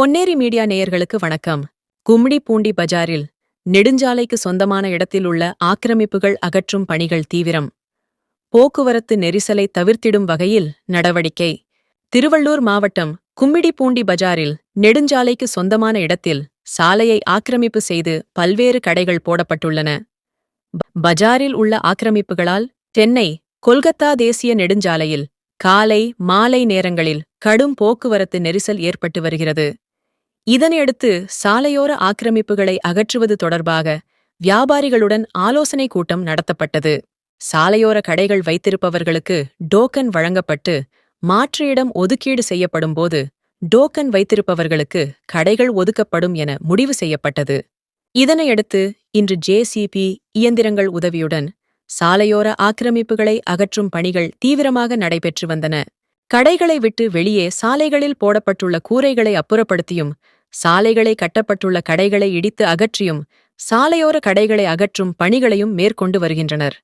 Ponneri media நேயர்களுக்கு வணக்கம். கும்மிடி பூண்டி பஜாரில் நெடுஞ்சாலைக்கு சொந்தமான இடத்தில் உள்ள ஆக்கிரமிப்புகள் அகற்றும் பணிகள் தீவிரம். போக்குவரத்து நெரிசலை தவிர்த்திடும் வகையில் நடவடிக்கை. திருவள்ளூர் மாவட்டம் கும்மிடி பூண்டி பஜாரில் நெடுஞ்சாலைக்கு சொந்தமான இடத்தில் சாலையை ஆக்கிரமிப்பு செய்து பல்வேறு கடைகள் போடப்பட்டுள்ளன. பஜாரில் உள்ள ஆக்கிரமிப்புகளால் சென்னை கொல்கத்தா தேசிய நெடுஞ்சாலையில் காலை மாலை நேரங்களில் கடும் போக்குவரத்து நெரிசல் ஏற்பட்டு வருகிறது. இதனையடுத்து சாலையோர ஆக்கிரமிப்புகளை அகற்றுவது தொடர்பாக வியாபாரிகளுடன் ஆலோசனை கூட்டம் நடத்தப்பட்டது. சாலையோர கடைகள் வைத்திருப்பவர்களுக்கு டோக்கன் வழங்கப்பட்டு மாற்று இடம் ஒதுக்கீடு செய்யப்படும்போது டோக்கன் வைத்திருப்பவர்களுக்கு கடைகள் ஒதுக்கப்படும் என முடிவு செய்யப்பட்டது. இதனையடுத்து இன்று ஜேசிபி இயந்திரங்கள் உதவியுடன் சாலையோர ஆக்கிரமிப்புகளை அகற்றும் பணிகள் தீவிரமாக நடைபெற்று வந்தன. கடைகளை விட்டு வெளியே சாலைகளில் போடப்பட்டுள்ள கூரைகளை அப்புறப்படுத்தியும் சாலைகளை கட்டப்பட்டுள்ள கடைகளை இடித்து அகற்றியும் சாலையோர கடைகளை அகற்றும் பணிகளையும் மேற்கொண்டு வருகின்றனர்.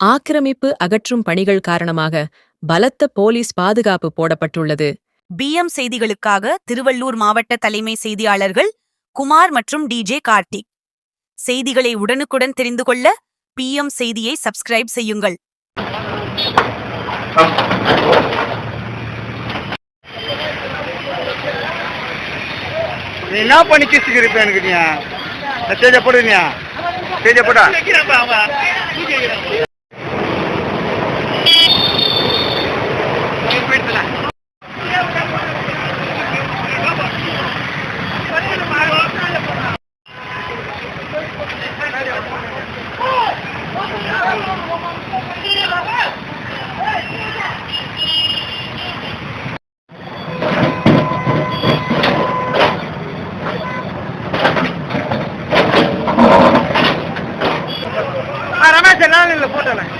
ஆக்கிரமிப்பு அகற்றும் பணிகள் காரணமாக பலத்த போலீஸ் பாதுகாப்பு போடப்பட்டுள்ளது. பிஎம் செய்திகளுக்காக திருவள்ளூர் மாவட்ட தலைமை செய்தியாளர்கள் குமார் மற்றும் டிஜே கார்த்திக். செய்திகளை உடனுக்குடன் தெரிந்து கொள்ள பிஎம் செய்தியை சப்ஸ்கிரைப் செய்யுங்கள். நீ என்ன பண்ணி கிஸ்துக்கு இருப்பேன் எனக்கு நீ? ஸ்டேஜை போடுவியா ஸ்டேஜை போடா இல்லை போட்டேன்